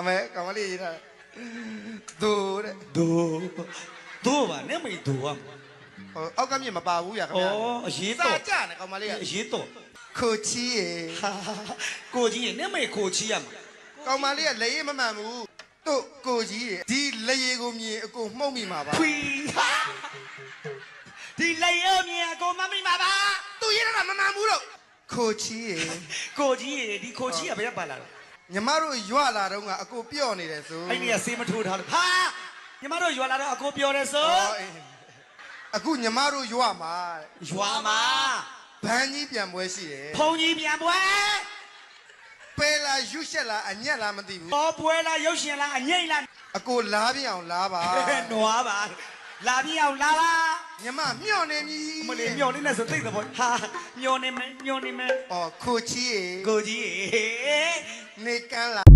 အမေကောင်မလေးရေးထားဒိုးတဲ့ဒိုးဒိုးပါနဲ့မိဒိုးอ่ะဟိုအောက်ကမြင့်မပါဘူးရခင်ဩဗျာအရေးစာတော့ကြနေကောင်မလေးကအရေးတော့ခိုချီရေဟာကိုကြီးရဲ့နဲ့မိကိုချီရမှာကောင်မလေးကလက်ရည်မမှန်ဘူးတို့ကိုကြီးရေဒီလက်ရည်ကိုမြင်အကိုမှုတ်မိမှာပါခွီဟာဒီလေရုံမြင်ကိုမမိမှာပါသူရေးတာမမှန်ဘူးတော့ခိုချီရေကိုကြီးရဲ့ဒီကိုကြီးကဘယ်ပါလာလဲ ညီမတို့ရွာလာတော့ကအကိုပြော့နေတယ်ဆိုအဲ့ဒီကစေးမထိုးထားလို့ဟာညီမတို့ရွာလာတော့အကိုပြောတယ်ဆိုဟောအေးအခုညီမတို့ရွာမှာရွာမှာဘန်းကြီးပြန်ပွဲရှိတယ်ဖုန်ကြီးပြန်ပွဲပဲလာရွရှက်လာအညက်လာမသိဘူးပေါ်ပွဲလားရုပ်ရှင်လားအငိမ့်လားအကိုလားပြအောင်လားပါနွားပါလာပြအောင်လာပါညီမမျော့နေပြီမလေးမျောနေနဲ့ဆိုသိတဲ့ဘောဟာမျောနေမယ်မျောနေမယ်ဩခိုချီရေကိုကြီးရေ နေကန်းလာ